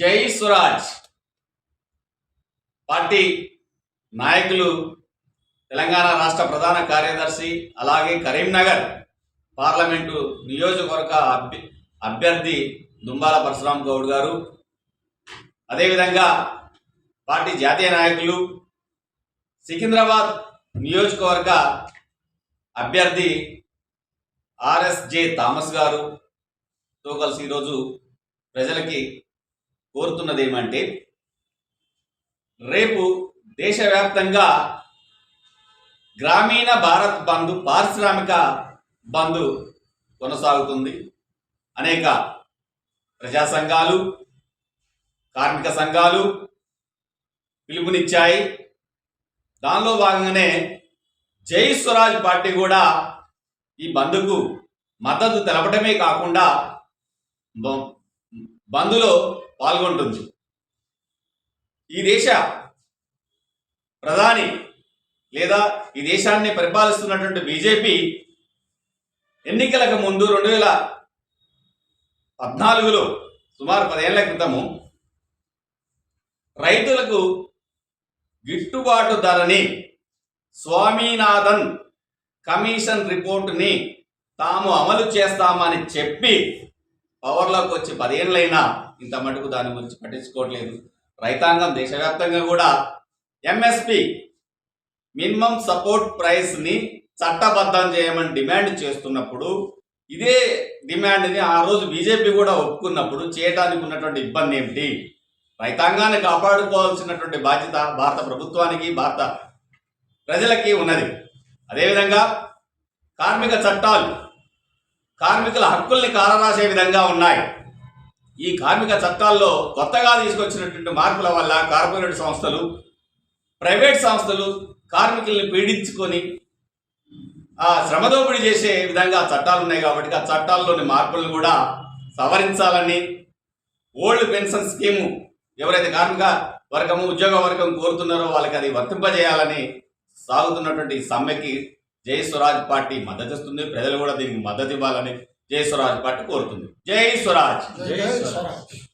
జై స్వరాజ్ పార్టీ నాయకులు తెలంగాణ రాష్ట్ర ప్రధాన కార్యదర్శి అలాగే కరీంనగర్ పార్లమెంటు నియోజకవర్గ అభ్య అభ్యర్థి దుంబాల పరశురామ్ గౌడ్ గారు. అదేవిధంగా పార్టీ జాతీయ నాయకులు సికింద్రాబాద్ నియోజకవర్గ అభ్యర్థి ఆర్ఎస్జే థామస్ గారుతో కలిసి ఈరోజు ప్రజలకి కోరుతున్నది ఏమంటే రేపు దేశవ్యాప్తంగా గ్రామీణ భారత్ బంధు పారిశ్రామిక బంధు కొనసాగుతుంది. అనేక ప్రజా సంఘాలు కార్మిక సంఘాలు పిలుపునిచ్చాయి. దానిలో భాగంగానే జై స్వరాజ్ పార్టీ కూడా ఈ బంద్కు మద్దతు తెలపడమే కాకుండా బ- బంద్లో పాల్గొంటుంది. ఈ దేశ ప్రధాని లేదా ఈ దేశాన్ని పరిపాలిస్తున్నటువంటి బీజేపీ ఎన్నికలకు ముందు రెండు వేల పద్నాలుగులో సుమారు పదేళ్ళ క్రితము రైతులకు గిట్టుబాటు ధరని స్వామినాథన్ కమిషన్ రిపోర్టుని తాము అమలు చేస్తామని చెప్పి పవర్లోకి వచ్చి పదేళ్ళైనా ఇంత మటుకు దాని గురించి పట్టించుకోవట్లేదు. రైతాంగం దేశవ్యాప్తంగా కూడా ఎంఎస్పి మినిమం సపోర్ట్ ప్రైస్ని చట్టబద్ధం చేయమని డిమాండ్ చేస్తున్నప్పుడు ఇదే డిమాండ్ని ఆ రోజు బీజేపీ కూడా ఒప్పుకున్నప్పుడు చేయడానికి ఉన్నటువంటి ఇబ్బంది ఏమిటి? రైతాంగాన్ని కాపాడుకోవాల్సినటువంటి బాధ్యత భారత ప్రభుత్వానికి భారత ప్రజలకి ఉన్నది. అదేవిధంగా కార్మిక చట్టాలు కార్మికుల హక్కుల్ని కాలరాసే విధంగా ఉన్నాయి. ఈ కార్మిక చట్టాల్లో కొత్తగా తీసుకొచ్చినటువంటి మార్పుల వల్ల కార్పొరేట్ సంస్థలు ప్రైవేట్ సంస్థలు కార్మికుల్ని పీడించుకొని ఆ శ్రమదోపిడి చేసే విధంగా చట్టాలు ఉన్నాయి కాబట్టి ఆ చట్టాల్లోని మార్పులను కూడా సవరించాలని ఓల్డ్ పెన్షన్ స్కీము ఎవరైతే కార్మిక వర్గము ఉద్యోగ వర్గం కోరుతున్నారో వాళ్ళకి అది వర్తింపజేయాలని సాగుతున్నటువంటి సమ్మెకి జై స్వరాజ్ పార్టీ మద్దతు ఇస్తుంది. ప్రజలు కూడా దీనికి మద్దతు ఇవ్వాలని జై స్వరాజ్ పార్టీ కోరుతుంది. జై స్వరాజ్. జై స్వరాజ్.